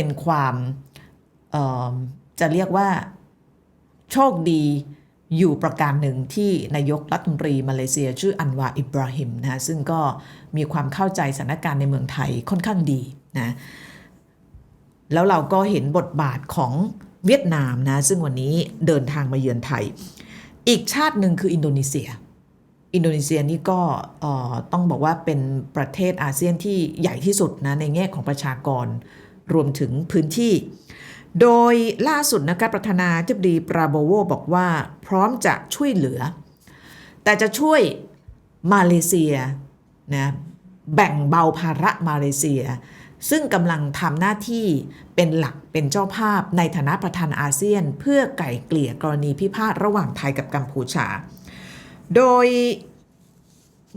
เป็นความจะเรียกว่าโชคดีอยู่ประการหนึ่งที่นายกรัฐมนตรีมาเลเซียชื่ออันวาอิบราฮิมนะซึ่งก็มีความเข้าใจสถานการณ์ในเมืองไทยค่อนข้างดีนะแล้วเราก็เห็นบทบาทของเวียดนามนะซึ่งวันนี้เดินทางมาเยือนไทย อีกชาติหนึ่งคืออินโดนีเซีย อินโดนีเซียนี่ก็ต้องบอกว่าเป็นประเทศอาเซียนที่ใหญ่ที่สุดนะในแง่ของประชากร รวมถึงพื้นที่ โดยล่าสุดนะคะประธานาธิบดีปราโบโวบอกว่าพร้อมจะช่วยเหลือ แต่จะช่วยมาเลเซียนะแบ่งเบาภาระมาเลเซีย ซึ่งกำลังทำหน้าที่เป็นหลักเป็นเจ้าภาพในฐานะประธานอาเซียน เพื่อไก่เกลี่ยกรณีพิพาทระหว่างไทยกับกัมพูชา โดย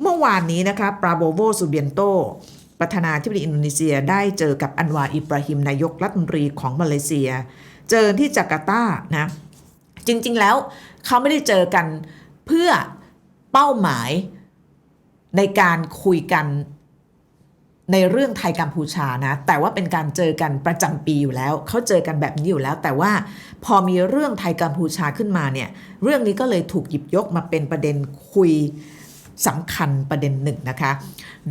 เมื่อวานนี้นะคะปราโบโวซูเบียนโต ประธานาธิบดีอินโดนีเซียได้เจอกับอันวาอิบราฮิมนายกรัฐมนตรีของมาเลเซีย เจอที่จาการ์ตานะจริงๆแล้วเขาไม่ได้เจอกันเพื่อเป้าหมายในการคุยกันในเรื่องไทยกัมพูชานะ แต่ว่าเป็นการเจอกันประจำปีอยู่แล้ว เขาเจอกันแบบนี้อยู่แล้ว แต่ว่าพอมีเรื่องไทยกัมพูชาขึ้นมาเนี่ย เรื่องนี้ก็เลยถูกหยิบยกมาเป็นประเด็นคุย สำคัญประเด็นหนึ่งนะคะ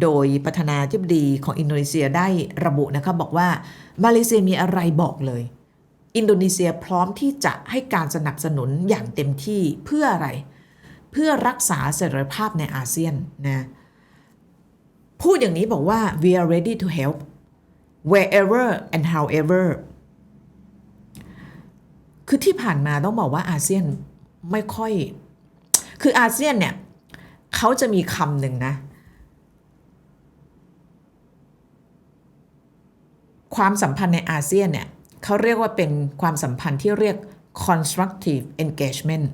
โดยประธานาธิบดีของอินโดนีเซียได้ระบุนะคะบอกว่ามาเลเซียมีอะไรบอกเลย อินโดนีเซียพร้อมที่จะให้การสนับสนุนอย่างเต็มที่เพื่ออะไร เพื่อรักษาเสรีภาพในอาเซียนนะพูดอย่างนี้บอกว่า we are ready to help wherever and however คือที่ผ่านมาต้องบอกว่าอาเซียนไม่ค่อย คืออาเซียนเนี่ย เขาจะมีคำหนึ่งนะ ความสัมพันธ์ในอาเซียนเนี่ยเขาเรียกว่าเป็นความสัมพันธ์ที่เรียก constructive engagement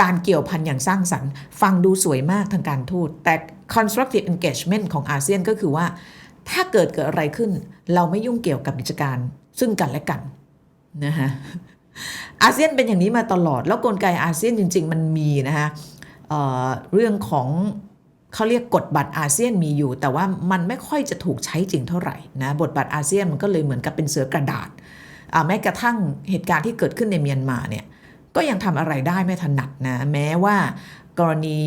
การเกี่ยวพันอย่างสร้างสรรค์ ฟังดูสวยมากทางการทูต แต่ constructive engagement ของอาเซียนก็คือว่า ถ้าเกิดเกิดอะไรขึ้น เราไม่ยุ่งเกี่ยวกับกิจการ ซึ่งกันและกันนะฮะอาเซียนเป็นอย่างนี้มาตลอด แล้วกลไกอาเซียนจริง ๆ มันมีนะคะ เรื่องของเขาเรียกกฎบัตรอาเซียนมีอยู่ แต่ว่ามันไม่ค่อยจะถูกใช้จริงเท่าไหร่นะบทบัตรอาเซียนมันก็เลยเหมือนกับเป็นเสือกระดาษแม้กระทั่งเหตุการณ์ที่เกิดขึ้นในเมียนมาเนี่ยก็ยังทำอะไรได้ไม่ถนัดนะแม้ว่ากรณี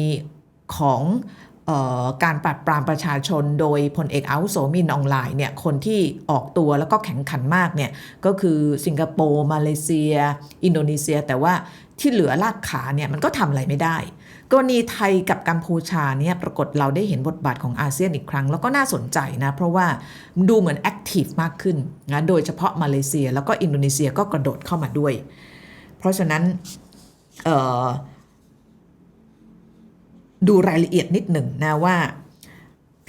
ของออการปราบปรามประชาชนโดยพลเอกอาวุโสมินออนไลน์เนี่ยคนที่ออกตัวแล้วก็แข็งขันมากเนี่ยก็คือสิงคโปร์ มาเลเซีย อินโดนีเซีย แต่ว่าที่เหลือลากขาเนี่ยมันก็ทำอะไรไม่ได้ กรณีไทยกับกัมพูชาเนี่ยปรากฏเราได้เห็นบทบาทของอาเซียนอีกครั้ง แล้วก็น่าสนใจนะ เพราะว่าดูเหมือนแอคทีฟมากขึ้นนะโดยเฉพาะมาเลเซียแล้วก็อินโดนีเซียก็กระโดดเข้ามาด้วย เพราะฉะนั้นดูรายละเอียดนิดหนึ่งนะว่า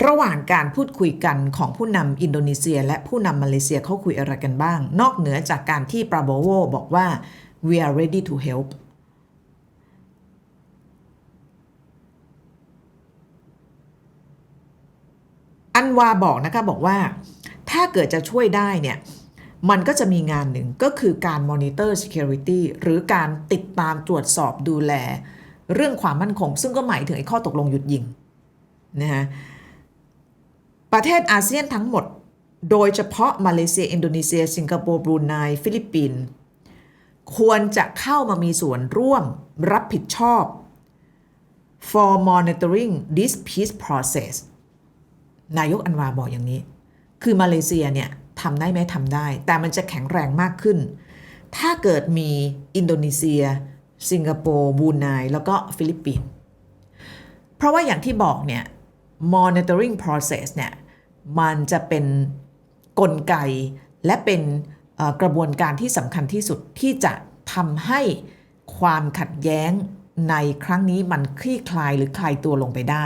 ระหว่างการพูดคุยกันของผู้นำอินโดนีเซีย และผู้นำมาเลเซียเขาคุยอะไรกันบ้าง นอกเหนือจากการที่ปราโบโวบอกว่า we are ready to help อันวาบอกนะคะบอกว่า ถ้าเกิดจะช่วยได้เนี่ยมันก็จะมีงานหนึ่งก็คือการ monitor security หรือการติดตามตรวจสอบดูแล เรื่องความมั่นคง ซึ่งก็หมายถึงไอ้ข้อตกลงหยุดยิงนะฮะประเทศอาเซียนทั้งหมด โดยเฉพาะมาเลเซีย อินโดนีเซีย สิงคโปร์บรูไนฟิลิปปินส์ควรจะเข้ามามีส่วนร่วมรับผิดชอบ for monitoring this peace process นายกอันวาบอกอย่างนี้ คือมาเลเซียเนี่ยทำได้ไหมทำได้ แต่มันจะแข็งแรงมากขึ้น ถ้าเกิดมีอินโดนีเซีย สิงคโปร์บรูไนแล้วก็ฟิลิปปินส์เพราะว่าอย่างที่บอกเนี่ย monitoring process เนี่ยมันจะเป็นนกลไกและเป็นกระบวนการที่สำคัญที่สุดที่จะทำให้ความขัดแย้งในครั้งนี้มันคลี่คลายหรือคลายตัวลงไปได้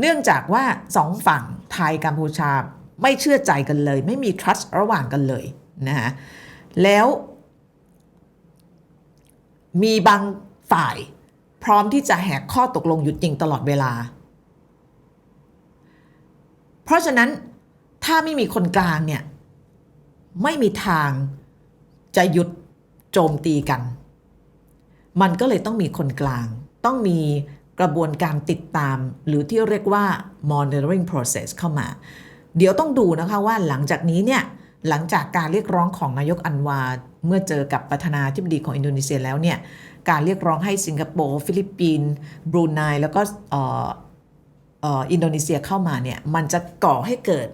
เนื่องจากว่าสองฝั่งไทยกัมพูชาไม่เชื่อใจกันเลย ไม่มี trust ระหว่างกันเลยนะฮะแล้ว มีบางฝ่ายพร้อมที่จะแหกข้อตกลงหยุดยิงตลอดเวลา เพราะฉะนั้นถ้าไม่มีคนกลางเนี่ย ไม่มีทางจะหยุดโจมตีกัน มันก็เลยต้องมีคนกลาง ต้องมี กระบวนการติดตาม หรือที่เรียกว่า monitoring process เข้ามา เดี๋ยวต้องดูนะคะว่าหลังจากนี้เนี่ยหลังจากการเรียกร้องของนายกอันวา เมื่อเจอกับประธานาธิบดีของอินโดนีเซียแล้วเนี่ยการเรียกร้องให้สิงคโปร์ฟิลิปปินส์บรูไนแล้วก็อินโดนีเซียเข้ามาเนี่ยมันจะก่อให้เกิด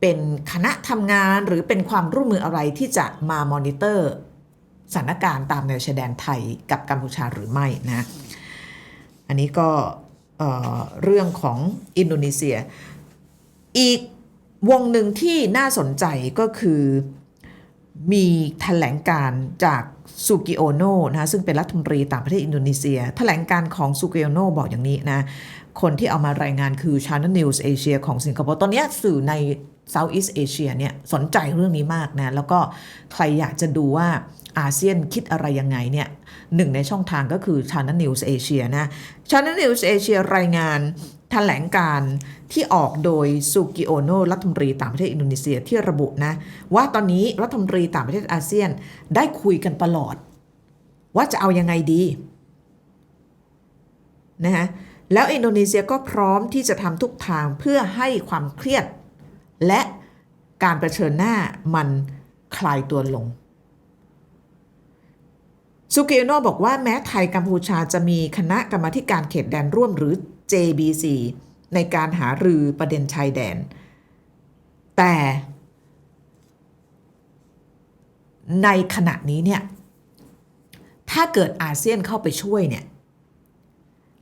เป็นคณะทำงานหรือเป็นความร่วมมืออะไรที่จะมามอนิเตอร์สถานการณ์ตามแนวชายแดนไทยกับกัมพูชาหรือไม่นะ อันนี้ก็เอ่อเรื่องของอินโดนีเซีย อีกวงหนึ่งที่น่าสนใจก็คือมีแถลงการจากซูกิโอโนนะซึ่งเป็นรัฐมนตรีต่างประเทศอินโดนีเซีย แถลงการของซูกิโอโนบอกอย่างนี้นะ คนที่เอามารายงานคือ Channel News Asia ของสิงคโปร์ตอนนี้สื่อใน Southeast Asia เนี่ยสนใจเรื่องนี้มากนะ แล้วก็ใครอยากจะดูว่า อาเซียนคิดอะไรยังไงเนี่ยหนึ่งในช่องทางก็คือ Channel News Asia นะ Channel News Asia รายงานแถลงการที่ออกโดยซูกิโอโนรัฐมนตรีต่างประเทศอินโดนีเซียที่ระบุนะ ว่าตอนนี้รัฐมนตรีต่างประเทศอาเซียนได้คุยกันตลอด ว่าจะเอายังไงดีนะฮะแล้วอินโดนีเซียก็พร้อมที่จะทำทุกทางเพื่อให้ความเครียด และการรเผชิญหน้ามันคลายตัวลง ซูกิโอโนบอกว่าแม้ไทยกัมพูชาจะมีคณะกรรมาการเขตแดนร่วมหรือ JBC ในการหารือประเด็นชายแดน แต่ในขณะนี้เนี่ย ถ้าเกิดอาเซียนเข้าไปช่วยเนี่ย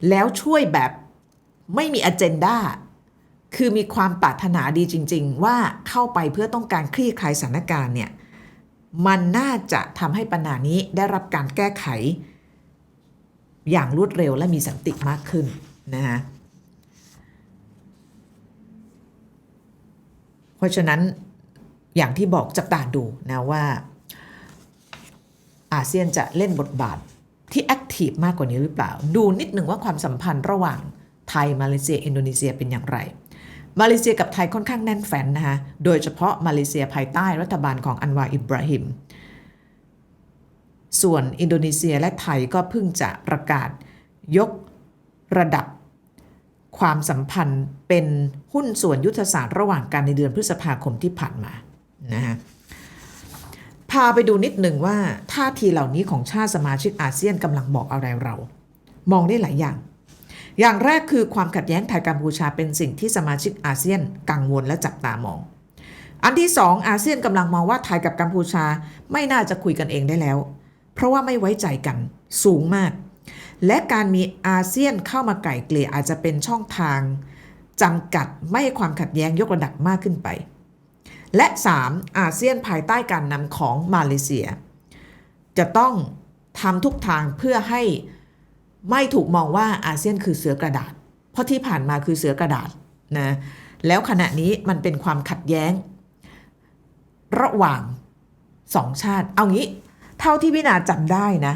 แล้วช่วยแบบไม่มีอเจนดาคือมีความปรารถนาดีจริง ๆ ว่าเข้าไปเพื่อต้องการคลี่คลายสถานการณ์เนี่ย มันน่าจะทำให้ปัญหานี้ได้รับการแก้ไข อย่างรวดเร็วและมีสันติมากขึ้นนะฮะเพราะฉะนั้นอย่างที่บอกจับตาดูนะว่า อาเซียนจะเล่นบทบาทที่แอคทีฟมากกว่านี้หรือเปล่า ดูนิดหนึ่งว่าความสัมพันธ์ระหว่างไทยมาเลเซีย อินโดนีเซียเป็นอย่างไร มาเลเซียกับไทยค่อนข้างแน่นแฟ้นนะคะโดยเฉพาะมาเลเซียภายใต้รัฐบาลของอันวาอิบราฮิมส่วนอินโดนีเซียและไทยก็เพิ่งจะประกาศยกระดับความสัมพันธ์เป็นหุ้นส่วนยุทธศาสตร์ระหว่างกันในเดือนพฤษภาคมที่ผ่านมานะฮะพาไปดูนิดหนึ่งว่าท่าทีเหล่านี้ของชาติสมาชิกอาเซียนกำลังบอกอะไรเรา มองได้หลายอย่าง อย่างแรกคือความขัดแย้งไทยกัมพูชาเป็นสิ่งที่สมาชิกอาเซียนกังวลและจับตามอง อันที่สองอาเซียนกำลังมองว่าไทยกับกัมพูชาไม่น่าจะคุยกันเองได้แล้ว เพราะว่าไม่ไว้ใจกันสูงมาก และการมีอาเซียนเข้ามาไก่เกลี่ยอาจจะเป็นช่องทางจำกัดไม่ให้ความขัดแย้งยกระดับมากขึ้นไป และ 3. อาเซียนภายใต้การนำของมาเลเซีย จะต้องทำทุกทางเพื่อให้ ไม่ถูกมองว่าอาเซียนคือเสือกระดาษ เพราะที่ผ่านมาคือเสือกระดาษนะแล้วขณะนี้มันเป็นความขัดแย้ง ระหว่างสองชาติ เอางี้ เท่าที่วินาจำได้นะ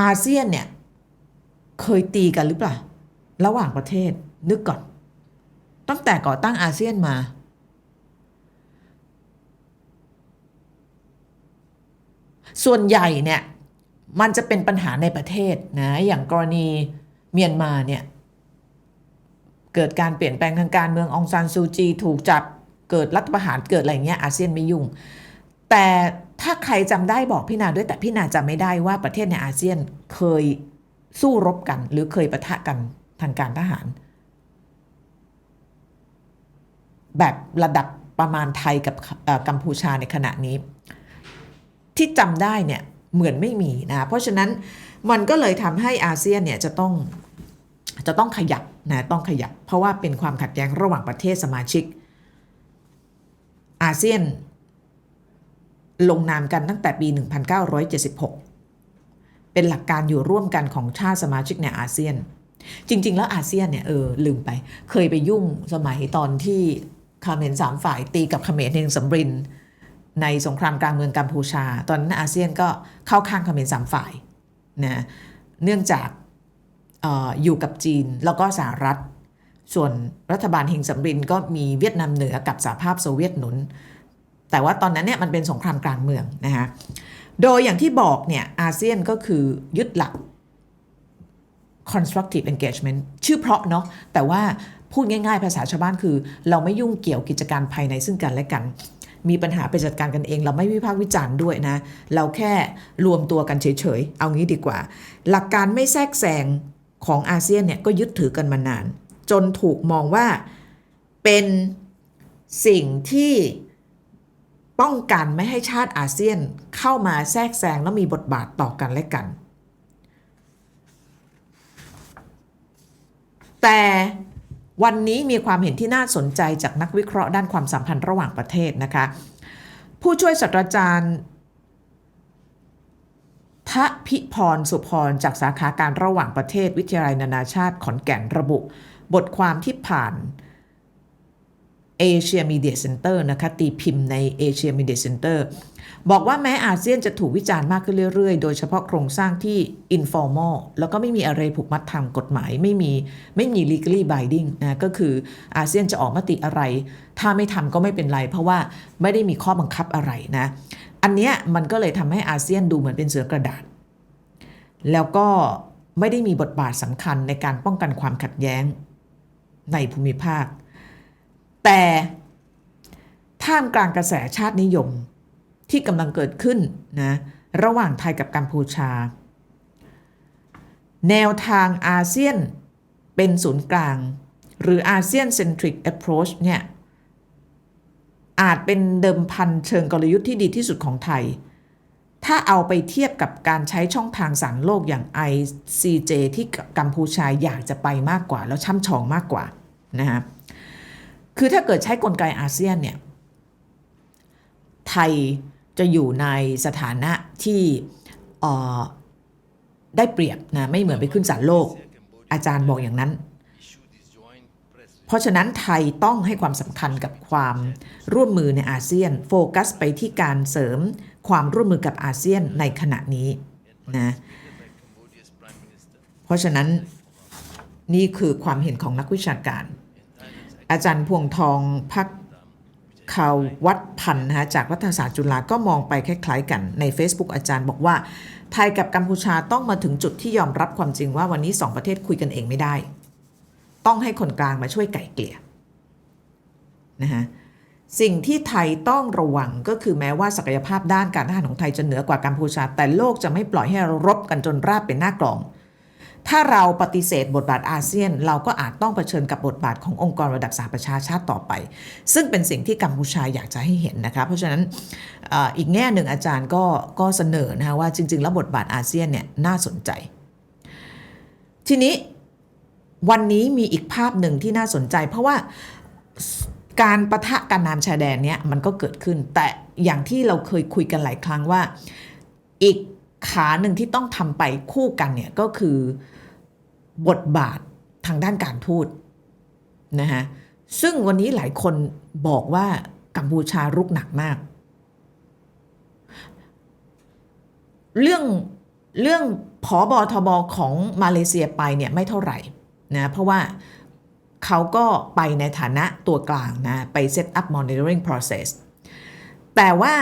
อาเซียนเนี่ย เคยตีกันหรือเปล่า ระหว่างประเทศนึกก่อน ตั้งแต่ก่อตั้งอาเซียนมา ส่วนใหญ่เนี่ย มันจะเป็นปัญหาในประเทศนะอย่างกรณีเมียนมาเนี่ยเกิดการเปลี่ยนแปลงทางการเมืององซานซูจีถูกจับเกิดรัฐประหารเกิดอะไรเงี้ยอาเซียนไม่ยุ่ง แต่ถ้าใครจำได้บอกพี่นาด้วยแต่พี่นาจำไม่ได้ว่าประเทศในอาเซียนเคยสู้รบกัน หรือเคยปะทะกันทางการทหาร แบบระดับประมาณไทยกับกัมพูชาในขณะนี้ ที่จำได้เนี่ย เหมือนไม่มีนะเพราะฉะนั้นมันก็เลยทำให้อาเซียนเนี่ยจะต้องจะต้องขยับนะต้องขยับ เพราะว่าเป็นความขัดแย้งระหว่างประเทศสมาชิก อาเซียน ลงนามกันตั้งแต่ปี 1976 เป็นหลักการอยู่ร่วมกันของชาติสมาชิกในอาเซียน จริง ๆ แล้วอาเซียนเนี่ยเออลืมไป เคยไปยุ่งสมัยตอนที่เขมรสามฝ่ายตีกับเขมรเองสำริน ในสงครามกลางเมืองกัมพูชา ตอนนั้นอาเซียนก็เข้าข้างเขมรสามฝ่ายนะเนื่องจากออยู่กับจีนแล้วก็สหรัฐ ส่วนรัฐบาลเฮงสำรินก็มีเวียดนามเหนือกับสหภาพโซเวียตหนุน แต่ว่าตอนนั้นเนี่ยมันเป็นสงครามกลางเมืองนะคะโดยอย่างที่บอกเนี่ยอาเซียนก็คือยึดหลัก constructive engagement ชื่อเพราะเนาะแต่ว่าพูดง่ายๆ ภาษาชาวบ้านคือ เราไม่ยุ่งเกี่ยวกิจการภายในซึ่งกันและกัน มีปัญหาไปจัดการกันเอง เราไม่วิพากษ์วิจารณ์ด้วยนะ เราแค่รวมตัวกันเฉยๆ เอางี้ดีกว่า หลักการไม่แทรกแซงของอาเซียนเนี่ยก็ยึดถือกันมานาน จนถูกมองว่าเป็นสิ่งที่ป้องกันไม่ให้ชาติอาเซียนเข้ามาแทรกแซงแล้วมีบทบาทต่อกันและกัน แต่ วันนี้มีความเห็นที่น่าสนใจจากนักวิเคราะห์ด้านความสัมพันธ์ระหว่างประเทศนะคะ ผู้ช่วยศาสตราจารย์ทะพิพรสุพรจากสาขาการระหว่างประเทศวิทยาลัยนานาชาติขอนแก่นระบุ บทความที่ผ่าน Asia Media Center นะคะตีพิมพ์ใน Asia Media Center บอกว่าแม้อาเซียนจะถูกวิจารณ์มากขึ้นเรื่อยๆ โดยเฉพาะโครงสร้างที่ informal แล้วก็ไม่มีอะไรผูกมัดทางกฎหมาย ไม่มีไม่มี legally binding นะก็คืออาเซียนจะออกมติอะไร ถ้าไม่ทำก็ไม่เป็นไร เพราะว่าไม่ได้มีข้อบังคับอะไรนะ อันเนี้ยมันก็เลยทำให้อาเซียนดูเหมือนเป็นเสือกระดาษ แล้วก็ไม่ได้มีบทบาทสำคัญในการป้องกันความขัดแย้งในภูมิภาค แต่ท่ามกลางกระแสชาตินิยมที่กำลังเกิดขึ้นนะระหว่างไทยกับกัมพูชา แนวทางอาเซียนเป็นศูนย์กลาง หรืออาเซียน centric approach เนี่ยอาจเป็นเดิมพันเชิงกลยุทธ์ที่ดีที่สุดของไทย ถ้าเอาไปเทียบกับการใช้ช่องทางสารโลกอย่าง ICJ ที่กัมพูชาอยากจะไปมากกว่า แล้วช่ำชองมากกว่านะฮะ คือถ้าเกิดใช้กลไกอาเซียนเนี่ยไทยจะอยู่ในสถานะที่ได้เปรียบนะไม่เหมือนไปขึ้นศาลโลก อาจารย์บอกอย่างนั้น เพราะฉะนั้นไทยต้องให้ความสำคัญกับความร่วมมือในอาเซียน โฟกัสไปที่การเสริมความร่วมมือกับอาเซียนในขณะนี้นะเพราะฉะนั้นนี่คือความเห็นของนักวิชาการ อาจารย์พวงทองพักข่าววัดพันธ์นะจากรัฐศาสตร์จุฬาก็มองไปคล้ายๆกันใน Facebook อาจารย์บอกว่า ไทยกับกัมพูชาต้องมาถึงจุดที่ยอมรับความจริงว่าวันนี้สองประเทศคุยกันเองไม่ได้ ต้องให้คนกลางมาช่วยไก่เกลี่ยนะฮะสิ่งที่ไทยต้องระวังก็คือแม้ว่าศักยภาพด้านการทหารของไทยจะเหนือกว่ากัมพูชา แต่โลกจะไม่ปล่อยให้เรารบกันจนราบเป็นหน้ากลอง ถ้าเราปฏิเสธบทบาทอาเซียน เราก็อาจต้องเผชิญกับบทบาทขององค์กรระดับสหประชาชาติต่อไป ซึ่งเป็นสิ่งที่กัมพูชาอยากจะให้เห็นนะคะเพราะฉะนั้นอีกแง่หนึ่งอาจารย์ก็ก็เสนอนะคะว่าจริง ๆ แล้วบทบาทอาเซียนเนี่ยน่าสนใจ ทีนี้วันนี้มีอีกภาพหนึ่งที่น่าสนใจ เพราะว่าการประทะการนามชายแดนเนี่ยมันก็เกิดขึ้น แต่อย่างที่เราเคยคุยกันหลายครั้งว่าอีกขาหนึ่งที่ต้องทำไปคู่กันเนี่ยก็คือ บทบาททางด้านการทูตนะฮะซึ่งวันนี้หลายคนบอกว่ากัมพูชารุกหนักมาก เรื่องเรื่องผอบอทบของมาเลเซียไปเนี่ยไม่เท่าไหร่นะเพราะว่าเขาก็ไปในฐานะตัวกลางนะไป set up monitoring process แต่ว่า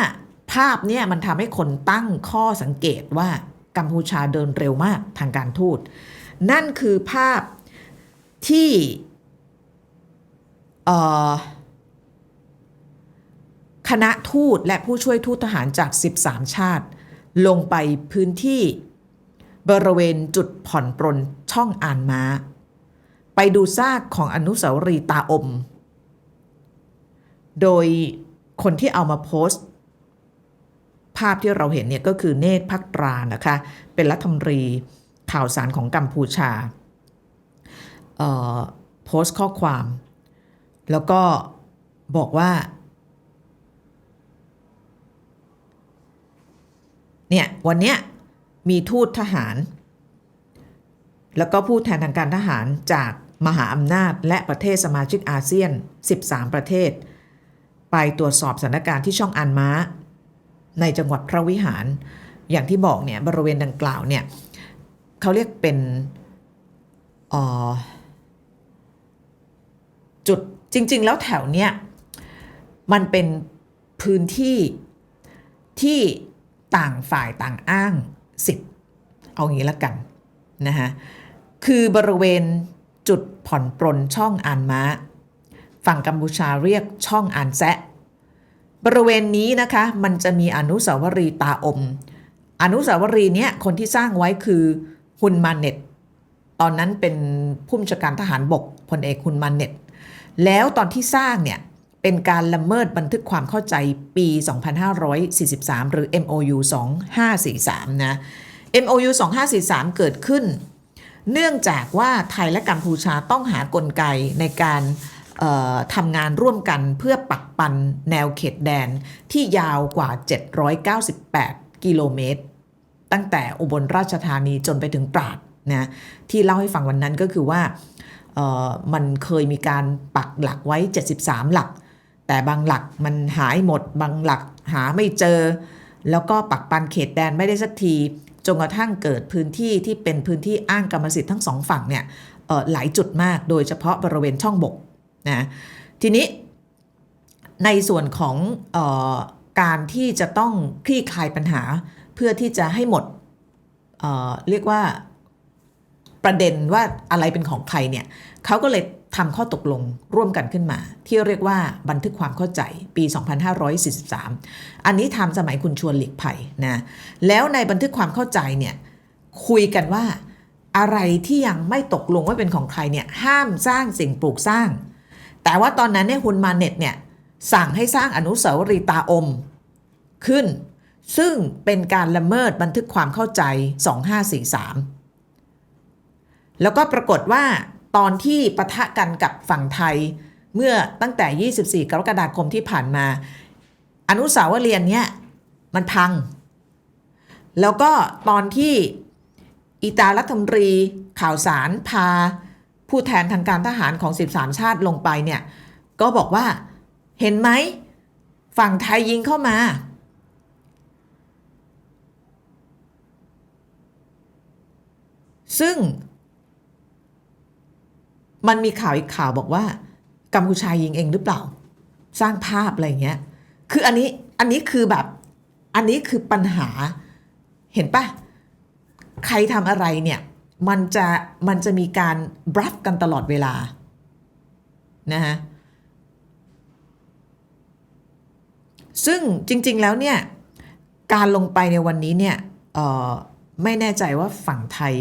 ภาพเนี่ยมันทำให้คนตั้งข้อสังเกตว่ากัมพูชาเดินเร็วมากทางการทูต นั่นคือภาพที่คณะทูตและผู้ช่วยทูตทหารจาก 13 ชาติ ลงไปพื้นที่บริเวณจุดผ่อนปรนช่องอ่านม้า ไปดูซากของอนุสาวรีย์ตาอม โดยคนที่เอามาโพสต์ ภาพที่เราเห็นเนี่ยก็คือเนตรพักตรานะคะ เป็นรัฐมนตรี ข่าวสารของกัมพูชาโพสต์ข้อความ แล้วก็บอกว่า เนี่ย วันเนี้ยมีทูตทหาร แล้วก็ผู้แทนทางการทหารจากมหาอำนาจและประเทศสมาชิกอาเซียน 13 ประเทศ ไปตรวจสอบสถานการณ์ที่ช่องอันม้า ในจังหวัดพระวิหาร อย่างที่บอกเนี่ยบริเวณดังกล่าวเนี่ย เขาเรียกเป็นจุดจริง ๆ แล้วแถวเนี้ยมันเป็นพื้นที่ที่ต่างฝ่ายต่างอ้างสิทธิ์เอางี้ละกันนะฮะคือบริเวณจุดผ่อนปรนช่องอานม้า ฝั่งกัมพูชาเรียกช่องอานแซะ บริเวณนี้นะคะมันจะมีอนุสาวรีย์ตาอม อนุสาวรีย์เนี้ยคนที่สร้างไว้คือ ฮุนมาเน็ต ตอนนั้นเป็นผู้บัญชาการทหารบกพลเอกฮุนมาเน็ต แล้วตอนที่สร้างเนี่ยเป็นการละเมิดบันทึกความเข้าใจปี 2543 หรือ MOU 2543 นะ MOU 2543 เกิดขึ้น เนื่องจากว่าไทยและกัมพูชาต้องหากลไกในการทำงานร่วมกันเพื่อปักปันแนวเขตแดนที่ยาวกว่า 798 กิโลเมตร ตั้งแต่อุบลราชธานีจนไปถึงตราดนะที่เล่าให้ฟังวันนั้นก็คือว่ามันเคยมีการปักหลักไว้ 73 หลัก แต่บางหลักมันหายหมด บางหลักหาไม่เจอ แล้วก็ปักปันเขตแดนไม่ได้สักทีจนกระทั่งเกิดพื้นที่ที่เป็นพื้นที่อ้างกรรมสิทธิ์ทั้งสองฝั่งเนี่ยหลายจุดมากโดยเฉพาะบริเวณช่องบกนะทีนี้ในส่วนของออการที่จะต้องคลี่คลายปัญหา เพื่อที่จะให้หมดเเรียกว่าประเด็นว่าอะไรเป็นของใครเนี่ยเขาก็เลยทำข้อตกลงร่วมกันขึ้นมา ที่เรียกว่าบันทึกความเข้าใจปี 2543 อันนี้ทำสมัยคุณชวนหลีกภัยนะแล้วในบันทึกความเข้าใจเนี่ยคุยกันว่าอะไรที่ยังไม่ตกลงว่าเป็นของใครเนี่ยห้ามสร้างสิ่งปลูกสร้าง แต่ว่าตอนนั้นเนี่ยฮุนมาเน็ตเนี่ยสั่งให้สร้างอนุสาวรีย์ตาอมขึ้น ซึ่งเป็นการละเมิดบันทึกความเข้าใจ 2543 แล้วก็ปรากฏว่าตอนที่ปะทะกันกับฝั่งไทยเมื่อตั้งแต่ 24 กรกฎาคมที่ผ่านมา อนุสาวรีย์เนี้ยมันพัง แล้วก็ตอนที่อีตารัฐมนตรีข่าวสารพา ผู้แทนทางการทหารของ 13 ชาติลงไปเนี่ย ก็บอกว่าเห็นไหม ฝั่งไทยยิงเข้ามา ซึ่ง มันมีข่าวอีกข่าวบอกว่ากัมพูชายิงเองหรือเปล่า สร้างภาพอะไรเงี้ย คืออันนี้อันนี้คือแบบ อันนี้คือปัญหาเห็นปะใครทำอะไรเนี่ย มันจะมันจะมีการบรัฟกันตลอดเวลานะฮะซึ่งจริง ๆ แล้วเนี่ย การลงไปในวันนี้เนี่ยไม่แน่ใจว่าฝั่งไทย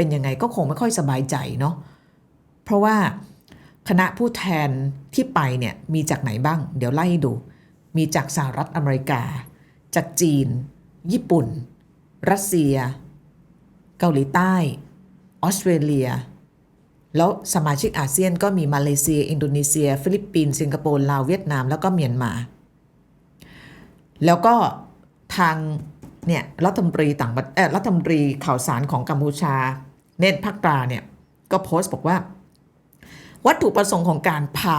เป็นยังไงก็คงไม่ค่อยสบายใจเนาะเพราะว่าคณะผู้แทนที่ไปเนี่ยมีจากไหนบ้าง เดี๋ยวไล่ให้ดู มีจากสหรัฐอเมริกา จากจีน ญี่ปุ่น รัสเซีย เกาหลีใต้ ออสเตรเลีย แล้วสมาชิกอาเซียนก็มีมาเลเซีย อินโดนีเซีย ฟิลิปปินส์สิงคโปร์ลาวเวียดนาม แล้วก็เมียนมา แล้วก็ทางเนี่ยรัฐมนตรีต่างประเอ่อรัฐมนตรีข่าวสารของกัมพูชา เนตพักตาเนี่ยก็โพสต์บอกว่า วัตถุประสงค์ของการพา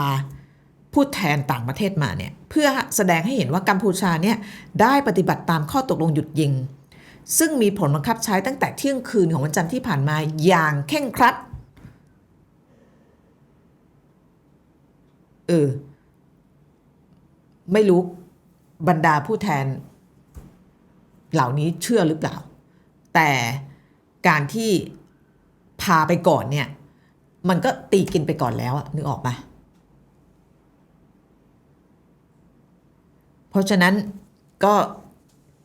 ผู้แทนต่างประเทศมาเนี่ยเพื่อแสดงให้เห็นว่ากัมพูชาเนี่ยได้ปฏิบัติตามข้อตกลงหยุดยิง ซึ่งมีผลบังคับใช้ตั้งแต่เที่ยงคืนของวันจันทร์ที่ผ่านมาอย่างเข่งครัดเออไม่รู้บรรดาผู้แทน เหล่านี้เชื่อหรือเปล่า แต่การที่ พาไปก่อนเนี่ย มันก็ตีกินไปก่อนแล้วอะนึกออกปะเพราะฉะนั้นก็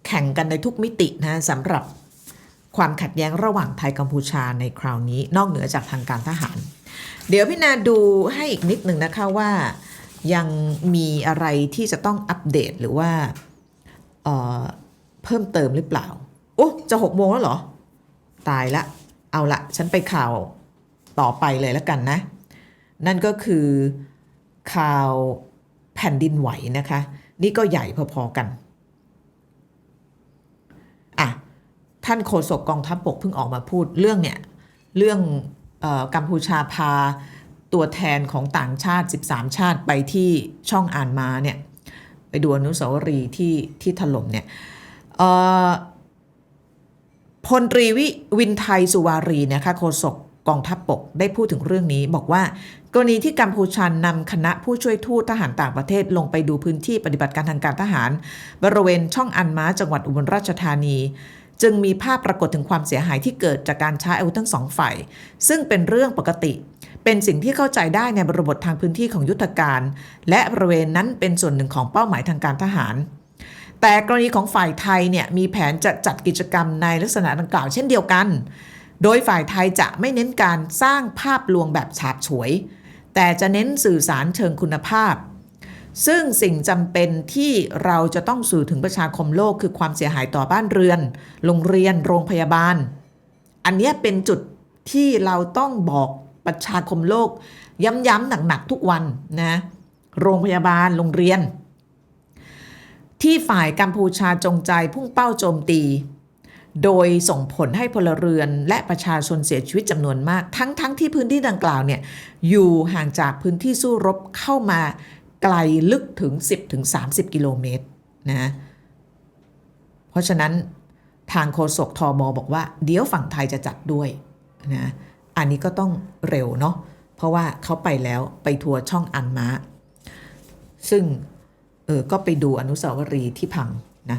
แข่งกันในทุกมิตินะสำหรับความขัดแย้งระหว่างไทยกัมพูชาในคราวนี้ นอกเหนือจากทางการทหาร เดี๋ยวพี่นาดูให้อีกนิดหนึ่งนะคะว่ายังมีอะไรที่จะต้องอัปเดตหรือว่าเเพิ่มเติมหรือเปล่า โอ้ จะหกโมงแล้วเหรอ ตายละ เอาละฉันไปข่าวต่อไปเลยแล้วกันนะ นั่นก็คือข่าวแผ่นดินไหวนะคะ นี่ก็ใหญ่พอๆกันอะท่านโฆษกกองทัพบกเพิ่งออกมาพูดเรื่องเนี่ยเรื่องเออกัมพูชาพาตัวแทนของต่างชาติ 13 ชาติไปที่ช่องอ่านมาเนี่ยไปดูอนุสาวรีย์ที่ที่ถล่มเนี่ยเอ่อ พลตรีวิวินไทยสุวารีนะคะโฆษกกองทัพบกได้พูดถึงเรื่องนี้บอกว่ากรณีที่กัมพูชานำคณะผู้ช่วยทูตทหารต่างประเทศลงไปดูพื้นที่ปฏิบัติการทางการทหาร บริเวณช่องอันม้าจังหวัดอุบลราชธานี จึงมีภาพปรากฏถึงความเสียหายที่เกิดจากการใช้อาวุธทั้งสองฝ่าย ซึ่งเป็นเรื่องปกติ เป็นสิ่งที่เข้าใจได้ในบริบททางพื้นที่ของยุทธการ และบริเวณนั้นเป็นส่วนหนึ่งของเป้าหมายทางการทหาร แต่กรณีของฝ่ายไทยเนี่ยมีแผนจะจัดกิจกรรมในลักษณะดังกล่าวเช่นเดียวกัน โดยฝ่ายไทยจะไม่เน้นการสร้างภาพลวงแบบฉาบฉวย แต่จะเน้นสื่อสารเชิงคุณภาพ ซึ่งสิ่งจำเป็นที่เราจะต้องสื่อถึงประชาคมโลกคือความเสียหายต่อบ้านเรือน โรงเรียน โรงพยาบาล อันนี้เป็นจุดที่เราต้องบอกประชาคมโลก ย้ำๆหนักๆทุกวันนะ โรงพยาบาล โรงเรียน ที่ฝ่ายกัมพูชาจงใจพุ่งเป้าโจมตี โดยส่งผลให้พลเรือนและประชาชนเสียชีวิตจำนวนมาก ทั้งๆทที่พื้นที่ดังกล่าวเนี่ยอยู่ห่างจากพื้นที่สู้รบเข้ามาไกลลึกถึง 10-30 กิโลเมตรนะเพราะฉะนั้นทางโฆษกทอบอบอกว่า เดี๋ยวฝั่งไทยจะจัดด้วยนะอันนี้ก็ต้องเร็วเนาะเพราะว่าเขาไปแล้วไปทัวร์ช่องอันมาซึ่ง เออก็ไปดูอนุสาวรีย์ที่พังนะ